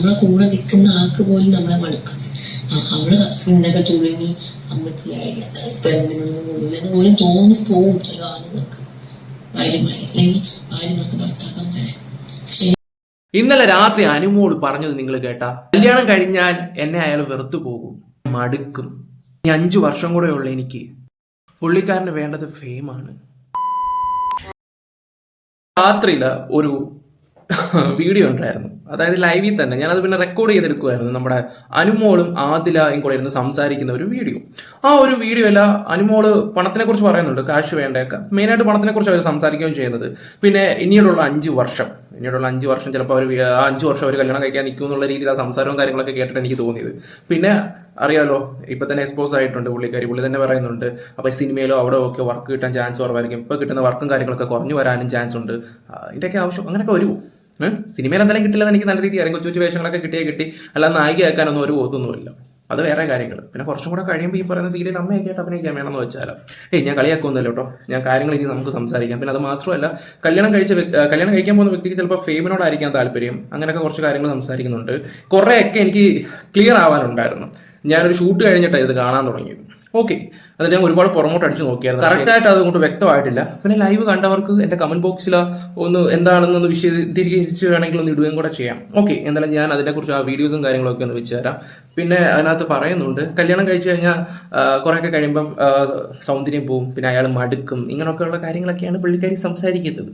നമ്മളെ കൂടെ നിൽക്കുന്ന ആൾക്ക് പോലും നമ്മളെ മടുക്കും. അവൾ ഇന്നൊക്കെ തുടങ്ങി അമ്മച്ചിയായില്ല ഇപ്പൊ എന്തിനൊന്നും കൊള്ളില്ലെന്ന് പോലും തോന്നി പോവും ചില ആളുകൾക്ക്. ഭാര്യമാരെ അല്ലെങ്കിൽ ഭാര്യമാർക്ക് ഭർത്താക്കന്മാരെ. ഇന്നലെ രാത്രി അനുമോട് പറഞ്ഞത് നിങ്ങൾ കേട്ടാ? കല്യാണം കഴിഞ്ഞാൽ എന്നെ അയാൾ വെറുത്തു പോകും മടുക്കും. ഇനി അഞ്ചു വർഷം കൂടെ ഉള്ള എനിക്ക്. പുള്ളിക്കാരന് വേണ്ടത് ഫെയിമാണ് രാത്രിയിൽ ഒരു വീഡിയോ ഉണ്ടായിരുന്നു. അതായത് ലൈവിൽ തന്നെ. ഞാനത് പിന്നെ റെക്കോർഡ് ചെയ്തെടുക്കുമായിരുന്നു നമ്മുടെ അനുമോളും ആദിലയും കൂടെ ഇരുന്ന് സംസാരിക്കുന്ന ഒരു വീഡിയോ. ആ ഒരു വീഡിയോ അല്ല അനുമോൾ പണത്തിനെ കുറിച്ച് പറയുന്നുണ്ട്. കാശ് വേണ്ടയൊക്കെ. മെയിനായിട്ട് പണത്തിനെ കുറിച്ച് അവർ സംസാരിക്കുകയും ചെയ്യുന്നത്. പിന്നെ ഇനിയുള്ള അഞ്ച് വർഷം. ഇനിയുള്ള അഞ്ച് വർഷം ചിലപ്പോൾ അവർ അഞ്ച് വർഷം അവർ കല്യാണം കഴിക്കാൻ നിൽക്കും എന്നുള്ള രീതിയിൽ ആ സംസാരവും കാര്യങ്ങളൊക്കെ കേട്ടിട്ട് എനിക്ക് തോന്നിയത്. പിന്നെ അറിയാലോ ഇപ്പൊ തന്നെ എക്സ്പോസ് ആയിട്ടുണ്ട് പുള്ളിക്കാരി. പുള്ളി തന്നെ പറയുന്നുണ്ട് അപ്പൊ സിനിമയിലോ അവിടെ ഒക്കെ വർക്ക് കിട്ടാൻ ചാൻസ് കുറവായിരിക്കും. ഇപ്പൊ കിട്ടുന്ന വർക്കും കാര്യങ്ങളൊക്കെ കുറഞ്ഞു വരാനും ചാൻസ് ഉണ്ട്. ഇതൊക്കെ ആവശ്യം. അങ്ങനെയൊക്കെ വരുമോ സിനിമയിൽ എന്തായാലും കിട്ടില്ലെന്ന് എനിക്ക് നല്ല രീതിയിൽ അറിയാം. കൊച്ചു കൊച്ചു വേഷങ്ങളൊക്കെ കിട്ടിയേ കിട്ടി. അല്ലാതെ നായികയാക്കാനൊന്നും ഒരു ബോധമൊന്നുമില്ല. അത് വേറെ കാര്യങ്ങൾ പിന്നെ കുറച്ചും കൂടെ കഴിയുമ്പോൾ ഈ പറയുന്ന സീരിയൽ അമ്മയൊക്കെ ആയിട്ട് അഭിനയിക്കാൻ വേണമെന്ന് വെച്ചാലോ. ഏയ് ഞാൻ കളിയാക്കുന്നില്ല കേട്ടോ. ഞാൻ കാര്യങ്ങൾ ഇനി നമുക്ക് സംസാരിക്കാം. പിന്നെ അത് മാത്രമല്ല കല്യാണം കഴിച്ച കല്യാണം കഴിക്കാൻ പോകുന്ന വ്യക്തിക്ക് ചിലപ്പോൾ ഫെയിമിനോടായിരിക്കാൻ താല്പര്യം. അങ്ങനെയൊക്കെ കുറച്ച് കാര്യങ്ങൾ സംസാരിക്കുന്നുണ്ട്. കുറേയൊക്കെ എനിക്ക് ക്ലിയർ ആവാനുണ്ടായിരുന്നു. ഞാനൊരു ഷൂട്ട് കഴിഞ്ഞിട്ടാണ് ഇത് കാണാൻ തുടങ്ങിയത്. ഓക്കെ അത് ഞാൻ ഒരുപാട് പുറമോട്ട് അടിച്ചു നോക്കിയായിരുന്നു. കറക്റ്റ് ആയിട്ട് അതുകൊണ്ട് വ്യക്തമായിട്ടില്ല. പിന്നെ ലൈവ് കണ്ടവർക്ക് എന്റെ കമന്റ് ബോക്സിൽ ഒന്ന് എന്താണെന്നൊന്ന് വിശദീകരിച്ച് വേണമെങ്കിൽ ഒന്ന് ഇടുകയും കൂടെ ചെയ്യാം. ഓക്കെ എന്തായാലും ഞാൻ അതിനെക്കുറിച്ച് ആ വീഡിയോസും കാര്യങ്ങളൊക്കെ ഒന്ന് വെച്ച് തരാം. പിന്നെ അതിനകത്ത് പറയുന്നുണ്ട് കല്യാണം കഴിച്ചു കഴിഞ്ഞാൽ കുറേയൊക്കെ കഴിയുമ്പം സൗന്ദര്യം പോവും. പിന്നെ അയാൾ മടുക്കും. ഇങ്ങനെയൊക്കെയുള്ള കാര്യങ്ങളൊക്കെയാണ് പുള്ളിക്കാരി സംസാരിക്കുന്നത്.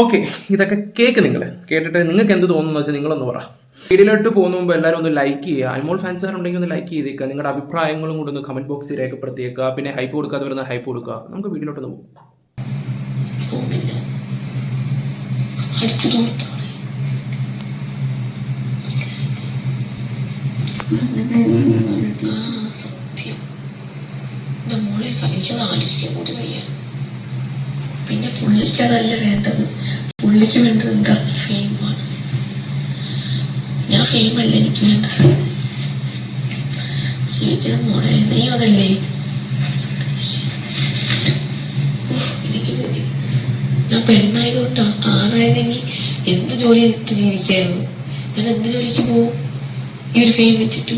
ഓക്കെ ഇതൊക്കെ കേക്ക് നിങ്ങൾ കേട്ടിട്ട് നിങ്ങൾക്ക് എന്ത് തോന്നുന്നു വെച്ചാൽ നിങ്ങളൊന്ന് പറ. വീഡിയോയിലോട്ട് പോകുന്ന മുമ്പ് എല്ലാവരും ഒന്ന് ലൈക്ക് ചെയ്യുക. അനിമോൾ ഫാൻസുകാർ ഉണ്ടെങ്കിൽ ഒന്ന് ലൈക്ക് ചെയ്തേക്കുക. നിങ്ങളുടെ അഭിപ്രായങ്ങളും കൂടെ ഒന്ന് കമന്റ് ബോക്സിൽ രേഖപ്പെടുത്തിയേക്കുക പിന്നെ ഹൈപ്പ് കൊടുക്കാതെ വരുന്ന ഹൈപ്പ് കൊടുക്കുക. നമുക്ക് വീഡിയോയിലോട്ട് പോകും. കൂടി പിന്നെ പുള്ളിക്കതല്ല വേണ്ടത്. പുള്ളിക്ക് വേണ്ടത് എന്താ ഫെയിമാണ് ഞാൻ ജീവിതത്തിനും മോളെ നീ അതല്ലേ എനിക്ക്. ഞാൻ പെണ്ണായതുകൊണ്ടാ ആണായിരുന്നെങ്കിൽ എന്ത് ജോലി എടുത്ത് ജീവിക്കായിരുന്നു ഞാൻ എന്ത് ജോലിക്ക് പോവും? ഈ ഒരു ഫെയിം വെച്ചിട്ട്.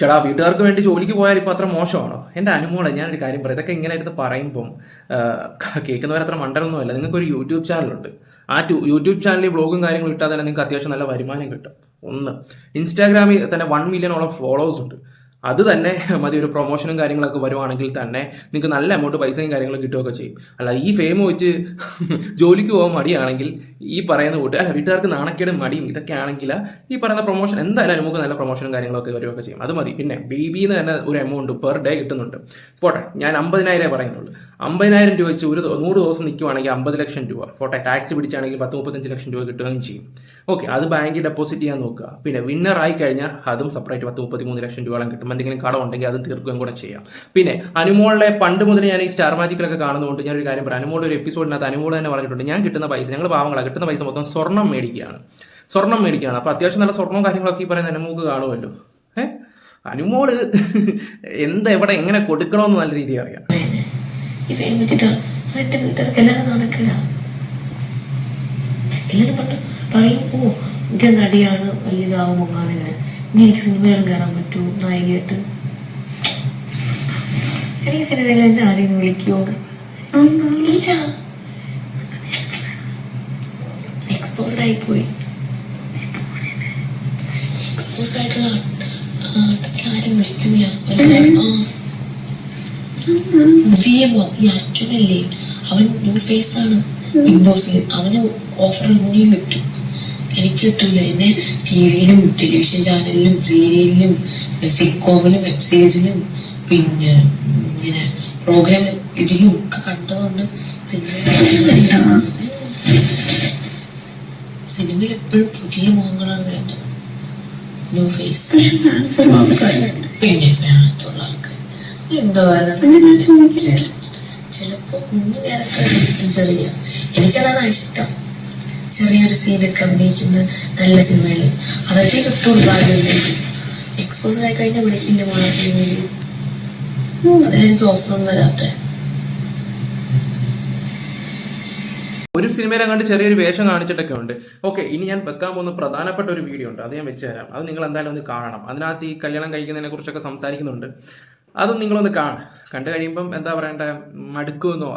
ചേടാ വീട്ടുകാർക്ക് വേണ്ടി ജോലിക്ക് പോയാൽ ഇപ്പൊ അത്ര മോശമാണോ? എന്റെ അനുമോളെ ഞാനൊരു കാര്യം പറയാം. ഇതൊക്കെ ഇങ്ങനെ ഇരുന്ന് പറയുമ്പം കേൾക്കുന്നവരത്ര നിങ്ങൾക്ക് ഒരു യൂട്യൂബ് ചാനലുണ്ട്. ആ യൂട്യൂബ് ചാനലിൽ വ്ളോഗും കാര്യങ്ങളും ഇട്ടാൽ തന്നെ നിങ്ങൾക്ക് അത്യാവശ്യം നല്ല വരുമാനം കിട്ടും. ഒന്ന് ഇൻസ്റ്റാഗ്രാമിൽ തന്നെ വൺ ഓളം ഫോളോവേഴ്സ് ഉണ്ട്. അത് തന്നെ മതി ഒരു പ്രൊമോഷനും കാര്യങ്ങളൊക്കെ വരുവാണെങ്കിൽ തന്നെ നിങ്ങൾക്ക് നല്ല എമൗണ്ട് പൈസയും കാര്യങ്ങളും കിട്ടുകയൊക്കെ ചെയ്യും. അല്ല ഈ ഫെയിം വെച്ച് ജോലിക്ക് പോകാൻ മടിയാണെങ്കിൽ ഈ പറയുന്ന കൂട്ട് അല്ല വീട്ടുകാർക്ക് നാണക്കേടും മടിയും ഇതൊക്കെ ആണെങ്കിൽ ഈ പറയുന്ന പ്രൊമോഷൻ എന്തായാലും നമുക്ക് നല്ല പ്രൊമോഷനും കാര്യങ്ങളൊക്കെ വരുവൊക്കെ ചെയ്യും. അത് മതി. പിന്നെ ബേബിന്ന് തന്നെ ഒരു എമൗണ്ട് പെർ ഡേ കിട്ടുന്നുണ്ട്. പോട്ടെ ഞാൻ അമ്പതിനായിരം പറയുന്നുള്ളൂ. അമ്പതിനായിരം രൂപ വെച്ച് ഒരു നൂറ് ദിവസം നിൽക്കുവാണെങ്കിൽ അമ്പത് ലക്ഷം രൂപ. പോട്ടെ ടാക്സ് പിടിച്ചാണെങ്കിൽ പത്ത് മുപ്പത്തഞ്ച് ലക്ഷം രൂപ കിട്ടുകയും ചെയ്യും. ഓക്കെ അത് ബാങ്കിൽ ഡെപ്പോസിറ്റ് ചെയ്യാൻ നോക്കുക. പിന്നെ വിന്നർ ആയി കഴിഞ്ഞാൽ അതും സെപ്പറേറ്റ് പത്ത് മുപ്പത്തി മൂന്ന് ലക്ഷം രൂപ കിട്ടും. എന്തെങ്കിലും കടം ഉണ്ടെങ്കിൽ അത് തീർക്കുകയും കൂടെ ചെയ്യാം. പിന്നെ അനുമോളിലെ പണ്ട് മുതൽ ഞാൻ ഈ സ്റ്റാർ മാജിക്കിലൊക്കെ കാണുന്നതുകൊണ്ട് ഞാനൊരു കാര്യം പറയാം. അനുമോളുടെ ഒരു എപ്പിസോഡിനകത്ത് അനുമോൾ തന്നെ പറഞ്ഞിട്ടുണ്ട് ഞാൻ കിട്ടുന്ന പൈസ ഞങ്ങൾ പാവങ്ങളാണ് കിട്ടുന്ന പൈസ മൊത്തം സ്വർണം മേടിക്കുകയാണ്. സ്വർണം മേടിക്കുകയാണ്. അപ്പോൾ അത്യാവശ്യം നല്ല സ്വർണവും കാര്യങ്ങളൊക്കെ ഈ പറയുന്ന അനുമോക്ക് കാണുമല്ലോ. ഏഹ് അനുമോൾ എന്താ എവിടെ എങ്ങനെ കൊടുക്കണമെന്ന് നല്ല രീതിയിൽ അറിയാം. എല്ലാവരും പറഞ്ഞു പറയും ഓ ഇത് നടിയാണ് വലിയതാവും ഇങ്ങനെ. ഇനി എനിക്ക് സിനിമയിലും കയറാൻ പറ്റുമോ നായികയായിട്ട്. എനിക്ക് സിനിമയിൽ എന്നെ ആരെയും വിളിക്കുമോ എക്സ്പോസ്ഡ് ആയിപ്പോയി. എക്സ്പോസ്ഡ് ആയിട്ടുള്ള ആർട്ടിസ്റ്റ് ആരും വിളിക്കില്ല ആ. പുതിയ മോ- ഈ അർജുനല്ലേ? അവൻ ന്യൂ ഫേസ് ആണ് ബിഗ് ബോസിൽ അവന് ഓഫർ ഇനിയും കിട്ടും. എനിക്ക് കിട്ടില്ല എന്നെ ടി വിയിലും ടെലിവിഷൻ ചാനലിലും സീരിയലിലും സിക്കോമിലും വെബ് സീരീസിലും പിന്നെ ഇങ്ങനെ പ്രോഗ്രാമിലും ഇതിലും ഒക്കെ കണ്ടതുകൊണ്ട് സിനിമയിൽ സിനിമയിൽ എപ്പോഴും പുതിയ മുഖങ്ങളാണ് വേണ്ടത്. ന്യൂ ഫേസ് പിന്നെ ഫാൻസുള്ള ആൾക്കാർ എന്തോ ചിലപ്പോ കുഞ്ഞു ക്യാരക്ടർ ചെറിയ. എനിക്കതാണ് ഇഷ്ടം. ചെറിയൊരു സീനൊക്കെ അഭിനയിക്കുന്ന നല്ല സിനിമയിൽ അതൊക്കെ കിട്ടുള്ളൂ ഭാഗ്യമുണ്ടെങ്കിൽ എക്സ്പോസ് ആയി കഴിഞ്ഞാൽ വിളിക്കില്ല മോളെ സിനിമയിൽ അതിലെനിക്ക് ഓഫറൊന്നും വരാത്ത. ഒരു സിനിമയിലെ കണ്ട് ചെറിയൊരു വേഷം കാണിച്ചിട്ടൊക്കെ ഉണ്ട്. ഓക്കെ ഇനി ഞാൻ വെക്കാൻ പോകുന്ന പ്രധാനപ്പെട്ട ഒരു വീഡിയോ ഉണ്ട്. അത് ഞാൻ വെച്ച് തരാം. അത് നിങ്ങൾ എന്തായാലും ഒന്ന് കാണണം. അതിനകത്ത് ഈ കല്യാണം കഴിക്കുന്നതിനെ കുറിച്ചൊക്കെ സംസാരിക്കുന്നുണ്ട്. അതും നിങ്ങളൊന്ന് കാണും. കണ്ടു കഴിയുമ്പം എന്താ പറയണ്ട? മടുക്കുമെന്നോ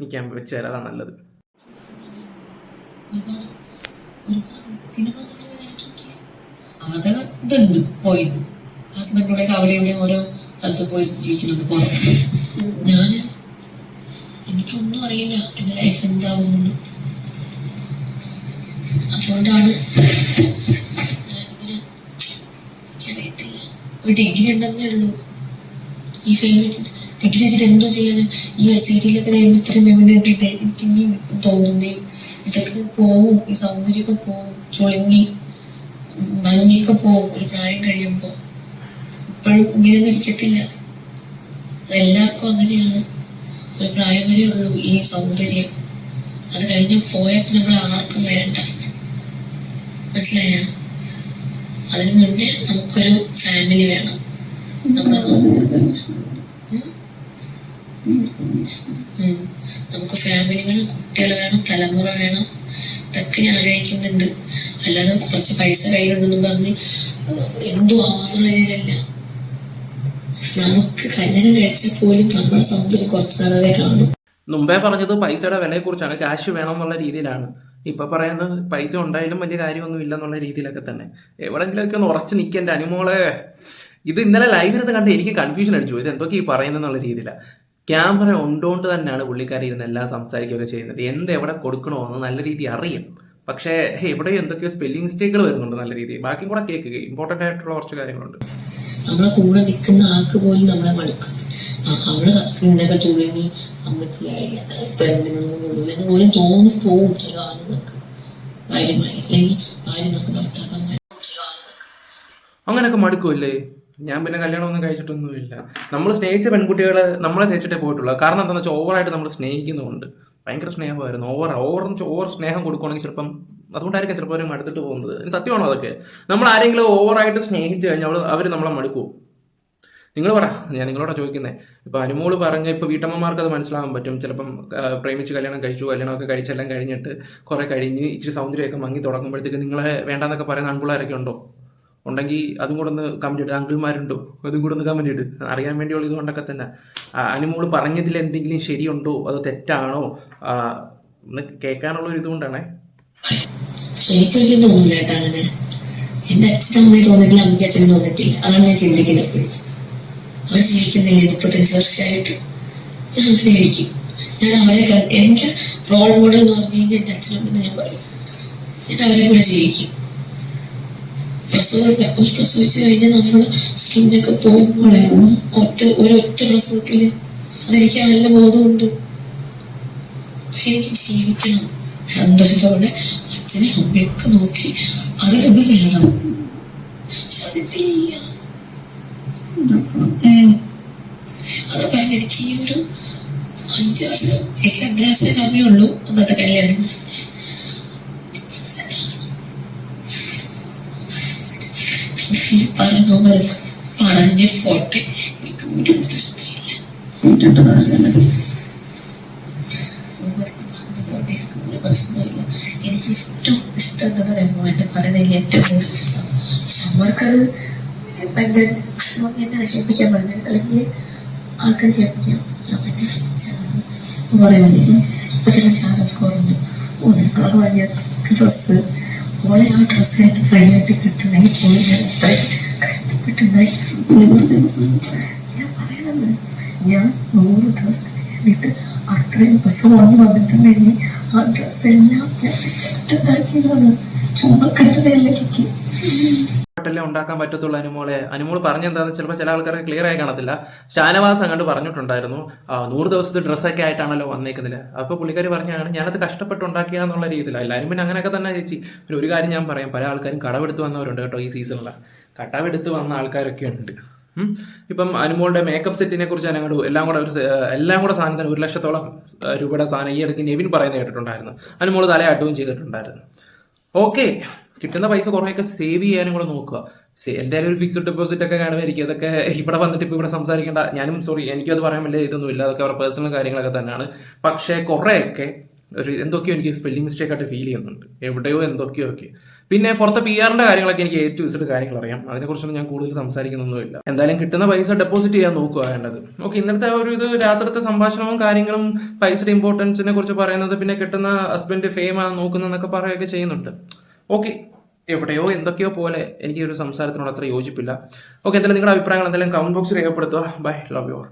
നിൽക്കാൻ വെച്ച് തരാം. അതാണ് നല്ലത്. ഒരുപാട് ഒരുപാട് സിനിമ അത് ഇതുണ്ട് പോയത്. ഹസ്ബൻഡിനോടെ അവിടെ ഇവിടെ ഓരോ സ്ഥലത്ത് പോയി ജീവിക്കുന്നുണ്ട് പുറത്ത്. ഞാൻ എനിക്കൊന്നും അറിയില്ല എന്റെ ലൈഫ് എന്താവുമെന്ന്. അതുകൊണ്ടാണ് ഞാനിങ്ങനെ ഒരു ഡിഗ്രി ഉണ്ടെന്നേ ഉള്ളൂ. ഈ ഫേവറേറ്റ് ഡിഗ്രി വെച്ചിട്ട് എന്തോ ചെയ്യാനും? ഈ സീരിയലൊക്കെ കഴിയുമ്പോൾ ഇത്രയും മെമ്മറി എനിക്ക് ഇനി തോന്നുന്നേ. ഇതൊക്കെ പോവും ഈ സൗന്ദര്യമൊക്കെ പോവും ചുളുങ്ങി ഭംഗിയൊക്കെ പോവും ഒരു പ്രായം കഴിയുമ്പോൾ ഇപ്പോഴും ഇങ്ങനെ ഇരിക്കത്തില്ല എല്ലാവർക്കും അങ്ങനെയാണ്. ഒരു പ്രായം വരെ ഉള്ളൂ ഈ സൗന്ദര്യം. അത് കഴിഞ്ഞ് പോയപ്പോൾ നമ്മൾ ആർക്കും വേണ്ട. മനസ്സിലായ? അതിനു മുന്നേ നമുക്കൊരു ഫാമിലി വേണം. നമ്മളെ ഉം. നമുക്ക് ഫാമിലി വേണം കുട്ടികൾ വേണം തലമുറ വേണം. ഇതൊക്കെ ഞാൻ ആഗ്രഹിക്കുന്നുണ്ട്. അല്ലാതെ കുറച്ച് പൈസ കയ്യിലുണ്ടെന്ന് പറഞ്ഞ് എന്തോ ആവാന്നുള്ള രീതിയിലല്ല. നമുക്ക് കല്യാണം കഴിച്ച പോലും നമ്മുടെ സ്വന്തം കുറച്ച് നാളെ കാണും. മുമ്പേ പറഞ്ഞത് പൈസയുടെ വിലയെക്കുറിച്ചാണ്. ക്യാഷ് വേണം എന്നുള്ള രീതിയിലാണ്. ഇപ്പൊ പറയുന്നത് പൈസ ഉണ്ടായാലും വലിയ കാര്യമൊന്നും ഇല്ലെന്നുള്ള രീതിയിലൊക്കെ തന്നെ. എവിടെങ്കിലുമൊക്കെ ഒന്ന് ഉറച്ചു നിൽക്കേണ്ട അനുമോളെ. ഇത് ഇന്നലെ ലൈവിൽ നിന്ന് കണ്ട് എനിക്ക് കൺഫ്യൂഷൻ അടിച്ചു. ഇത് എന്തൊക്കെയാണ് ഈ പറയുന്നെന്നുള്ള രീതിയിലാണ് ക്യാമറ ഉണ്ടോണ്ട് തന്നെയാണ് പുള്ളിക്കാരി ഇരുന്ന് എല്ലാം സംസാരിക്കുകയൊക്കെ ചെയ്യുന്നത്. എന്ത് എവിടെ കൊടുക്കണമെന്ന് നല്ല രീതി അറിയാം. പക്ഷേ എവിടെയോ എന്തൊക്കെയോ സ്പെല്ലിംഗ് മിസ്റ്റേക്കുകൾ വരുന്നുണ്ട് നല്ല രീതിയിൽ ബാക്കി കൂടെ കേൾക്കുക ഇമ്പോർട്ടന്റ് ആയിട്ടുള്ള കുറച്ച് കാര്യങ്ങളുണ്ട്. നമ്മളെ കൂടെ നിൽക്കുന്ന ആൾക്ക് പോലും നമ്മളെ മടുക്കും. ആ, അവൾ സ്കിന്നൊക്കെ ചുളുങ്ങി അമ്മയ്ക്ക് ആയില്ല ഇപ്പൊ എന്തിനൊന്നും കൊള്ളൂല എന്ന് പോലും തോന്നി പോവും ചില ആളുകൾക്ക്. ഭാര്യമാര് അല്ലെങ്കിൽ ഭാര്യമാർക്ക് ഭർത്താക്കന്മാർ ചില ആളുകൾക്ക് അങ്ങനെയൊക്കെ മടുക്കുമല്ലേ ഞാൻ പിന്നെ കല്യാണം ഒന്നും കഴിച്ചിട്ടൊന്നുമില്ല. നമ്മൾ സ്നേഹിച്ച പെൺകുട്ടികളെ നമ്മളെ തേച്ചിട്ടേ പോയിട്ടുള്ളൂ. കാരണം എന്താണെന്ന് വെച്ചാൽ ഓവറായിട്ട് നമ്മൾ സ്നേഹിക്കുന്നുണ്ട് ഭയങ്കര സ്നേഹമായിരുന്നു. ഓവർ ഓവർ എന്ന് ഓവർ സ്നേഹം കൊടുക്കുകയാണെങ്കിൽ ചിലപ്പം അതുകൊണ്ടായിരിക്കും ചിലപ്പോൾ അവർ മടുത്തിട്ട് പോകുന്നത്. സത്യമാണോ അതൊക്കെ? നമ്മൾ ആരെങ്കിലും ഓവറായിട്ട് സ്നേഹിച്ചു കഴിഞ്ഞാൽ അവർ നമ്മളെ മടുക്കും. നിങ്ങൾ പറ. ഞാൻ നിങ്ങളോടാ ചോദിക്കുന്നത് ഇപ്പം അനുമോൾ പറഞ്ഞ ഇപ്പോൾ വീട്ടമ്മമാർക്ക് അത് മനസ്സിലാകാൻ പറ്റും. ചിലപ്പം പ്രേമിച്ച് കല്യാണം കഴിച്ചു കല്യാണമൊക്കെ കഴിച്ചെല്ലാം കഴിഞ്ഞിട്ട് കുറെ കഴിഞ്ഞ് ഇച്ചിരി സൗന്ദര്യമൊക്കെ മങ്ങി തുടങ്ങുമ്പോഴത്തേക്ക് നിങ്ങളെ വേണ്ടെന്നൊക്കെ പറയുന്ന ആൺപിള്ളേരൊക്കെ ഉണ്ടോ? ഉണ്ടെങ്കിൽ അതും കൂടെ ഒന്ന് കമന്റ് ഇട്ട് അങ്കിൾമാരുണ്ടോ? അതും കൂടെ ഒന്ന് കമന്റ് ഇട്ട് അറിയാൻ വേണ്ടിയുള്ള ഇതുകൊണ്ടൊക്കെ തന്നെ. ആ, അനുമോൾ പറഞ്ഞതിൽ എന്തെങ്കിലും ശരിയുണ്ടോ? അത് തെറ്റാണോ? ഒന്ന് കേൾക്കാനുള്ള ഒരു ഇതുകൊണ്ടാണേ. എനിക്കൊരിക്കലും അച്ഛനമ്മയെ തോന്നിയിട്ടില്ല അമ്മയ്ക്ക് അച്ഛനും അതാണ് ഞാൻ ചിന്തിക്കുന്നത് എപ്പോഴും. അവർ മുപ്പത്തഞ്ച് വർഷമായിട്ട് ഞാൻ അങ്ങനെ ഞാൻ അവരെ എന്റെ റോൾ മോഡൽ എന്ന് പറഞ്ഞു കഴിഞ്ഞാൽ എന്റെ അച്ഛനും ഞാൻ പറയും. ഞാൻ അവരെ കൂടെ ജീവിക്കും. പ്രസവം ഒരു പ്രസവിച്ച് കഴിഞ്ഞാൽ നമ്മൾ സ്കിന്നൊക്കെ പോകുമ്പോഴേ ഒറ്റ ഒരൊറ്റ ഒറ്റ പ്രസവത്തിൽ അതെനിക്ക് നല്ല ബോധമുണ്ട്. പക്ഷെ എനിക്ക് ജീവിക്കണം. സന്തോഷത്തോടെ അച്ഛനെ അമ്മയൊക്കെ നോക്കി അതിലത് വേണം. പക്ഷെ. അത് പറഞ്ഞ എനിക്ക് ഈ ഒരു അഞ്ച് വർഷം എനിക്ക് രണ്ടു വർഷം സമയമുള്ളൂ അന്നത്തെ കല്യാണം. ഈ പറഞ്ഞ പോട്ടെ എനിക്കൊരു പ്രശ്നമില്ല ഒരു പ്രശ്നമില്ല എനിക്ക് ഏറ്റവും ഇഷ്ടം എന്താ പറയുമ്പോൾ എന്റെ ഭരണയിൽ ഏറ്റവും കൂടുതൽ ഇഷ്ടം. പക്ഷെ അമ്മർക്കത് ഭയങ്കര എന്നെ വിഷമിപ്പിക്കാൻ പറഞ്ഞത്? അല്ലെങ്കിൽ ആൾക്കാർ ഞാൻ ഭയങ്കര പറയുന്നില്ലേ ഇപ്പൊ തന്നെ സാറസ് കുറഞ്ഞു ഓ നിങ്ങളൊക്കെ വലിയ ഡ്രസ്സ് ഓളെ ആ ഡ്രസ്സ് ആയിട്ട് പ്രൈവറ്റ് കിട്ടണമെങ്കിൽ പോയി ഞാൻ ഞാൻ ഞാൻ നൂറ് ദിവസം കഴിഞ്ഞിട്ട് അത്രയും ബസ് വന്ന് വന്നിട്ടുണ്ടെങ്കിൽ ആ ഡ്രസ് എല്ലാം ഞാൻ കഷ്ടപ്പെട്ടുണ്ടാക്കിയതാണ് ചുമ്മാ കിട്ടുന്നതല്ല കിറ്റി ല്ലേ ഉണ്ടാക്കാൻ പറ്റത്തുള്ളൂ അനുമോളെ. അനുമോൾ പറഞ്ഞെന്താന്ന് ചിലപ്പോൾ ചില ആൾക്കാർക്ക് ക്ലിയർ ആയി കാണത്തില്ല. ഷാനവാസ് അങ്ങോട്ട് പറഞ്ഞിട്ടുണ്ടായിരുന്നു നൂറ് ദിവസത്തെ ഡ്രസ്സൊക്കെ ആയിട്ടാണല്ലോ വന്നേക്കുന്നില്ല അപ്പോൾ പുള്ളിക്കാർ പറഞ്ഞാണ് ഞാനത് കഷ്ടപ്പെട്ട് ഉണ്ടാക്കിയാന്നുള്ള രീതിയിലാണ് എല്ലാവരും പിന്നെ അങ്ങനെയൊക്കെ തന്നെ ചേച്ചി. ഒരു കാര്യം ഞാൻ പറയാം പല ആൾക്കാരും കടവെടുത്ത് വന്നവരുണ്ട് കേട്ടോ ഈ സീസണിൽ കടവെടുത്ത് വന്ന ആൾക്കാരൊക്കെ ഉണ്ട്. ഇപ്പം അനുമോളുടെ മേക്കപ്പ് സെറ്റിനെ കുറിച്ച് അങ്ങോട്ട് എല്ലാം കൂടെ ഒരു എല്ലാം കൂടെ സാധനത്തിന് ഒരു ലക്ഷത്തോളം രൂപയുടെ സാധനം ഈ ഇടയ്ക്ക് നെവിൻ പറയുന്നത് കേട്ടിട്ടുണ്ടായിരുന്നു. അനുമോൾ തലയാട്ടുകയും ചെയ്തിട്ടുണ്ടായിരുന്നു. ഓക്കെ. കിട്ടുന്ന പൈസ കുറേയൊക്കെ സേവ് ചെയ്യാനും കൂടെ നോക്കുക. എന്തായാലും ഒരു ഫിക്സഡ് ഡെപ്പോസിറ്റ് ഒക്കെ കാണുമായിരിക്കും. അതൊക്കെ ഇവിടെ വന്നിട്ട് ഇപ്പോൾ ഇവിടെ സംസാരിക്കേണ്ട. ഞാനും സോറി എനിക്കത് പറയാൻ വലിയ ഇതൊന്നും ഇല്ല. അതൊക്കെ അവരുടെ പേഴ്സണൽ കാര്യങ്ങളൊക്കെ തന്നെയാണ്. പക്ഷേ കുറേയൊക്കെ ഒരു എന്തൊക്കെയോ എനിക്ക് സ്പെല്ലിംഗ് മിസ്റ്റേക്ക് ആയിട്ട് ഫീൽ ചെയ്യുന്നുണ്ട്. എവിടെയോ എന്തൊക്കെയോ ഒക്കെ. പിന്നെ പുറത്തെ പി ആറിന്റെ കാര്യങ്ങളൊക്കെ എനിക്ക് ഏറ്റവും ഇഷ്ടം കാര്യങ്ങൾ അറിയാം. അതിനെക്കുറിച്ചൊന്നും ഞാൻ കൂടുതൽ സംസാരിക്കുന്നൊന്നുമില്ല. എന്തായാലും കിട്ടുന്ന പൈസ ഡെപ്പോസിറ്റ് ചെയ്യാൻ നോക്കുക വേണ്ടത്. ഓക്കെ ഇന്നത്തെ ഒരു ഇത് രാത്രിത്തെ സംഭാഷണവും കാര്യങ്ങളും പൈസയുടെ ഇമ്പോർട്ടൻസിനെ കുറിച്ച് പറയുന്നത് പിന്നെ കിട്ടുന്ന ഹസ്ബൻഡ് ഫെയിം ആണ് നോക്കുന്നതെന്നൊക്കെ പറയുകയൊക്കെ ചെയ്യുന്നുണ്ട്. ഓക്കെ എവിടെയോ എന്തൊക്കെയോ പോലെ എനിക്ക് ഒരു സംസാരത്തിനോട് അത്ര യോജിപ്പില്ല. ഓക്കെ എന്തായാലും നിങ്ങളുടെ അഭിപ്രായങ്ങൾ എന്തായാലും കമന്റ് ബോക്സിൽ രേഖപ്പെടുത്തുക. Bye love you